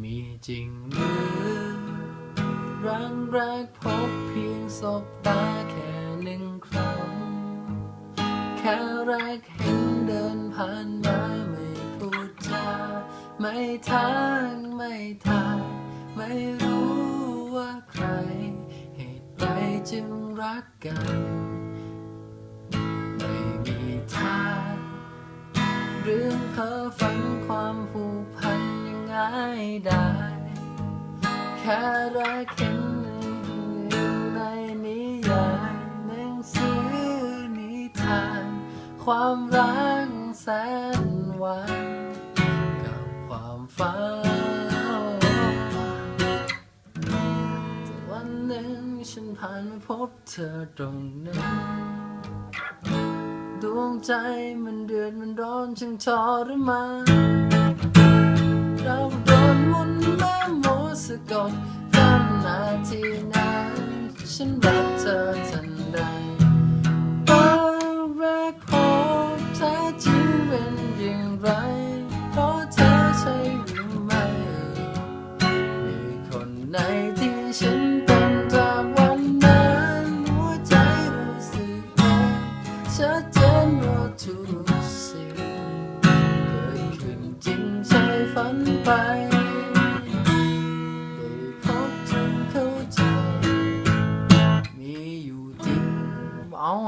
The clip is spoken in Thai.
มีจริงหรือรังแรกพบเพียงสบตาแค่หนึ่งครั้ง แค่แรกเห็นเดินผ่านมาไม่พูดจาไม่ทางไม่ทายไม่รู้ว่าใคร เหตุใดจึงรักกัน ไม่มีทางเรื่องเพ้อฝัน ได้ แค่รักเห็นอยู่ในนิยายหนังสือนิทาน ความรักแสนหวานกับความฝันแต่วันหนึ่งฉันผ่านมาพบเธอตรงนั้นดวงใจมันเดือดมันร้อนช่างทรมาน กดจำนาทีนั้น ฉันรักเธอทันใดตอนแรกพบแท้จริงเป็นอย่างไร เพราะเธอใช่หรือไม่มีคนไหนที่ฉันเป็นจากวันนั้นหัวใจรู้สึกว่าชัดเจนว่าทุกสิ่งเกิดขึ้นจริงใช่ฝันไป on.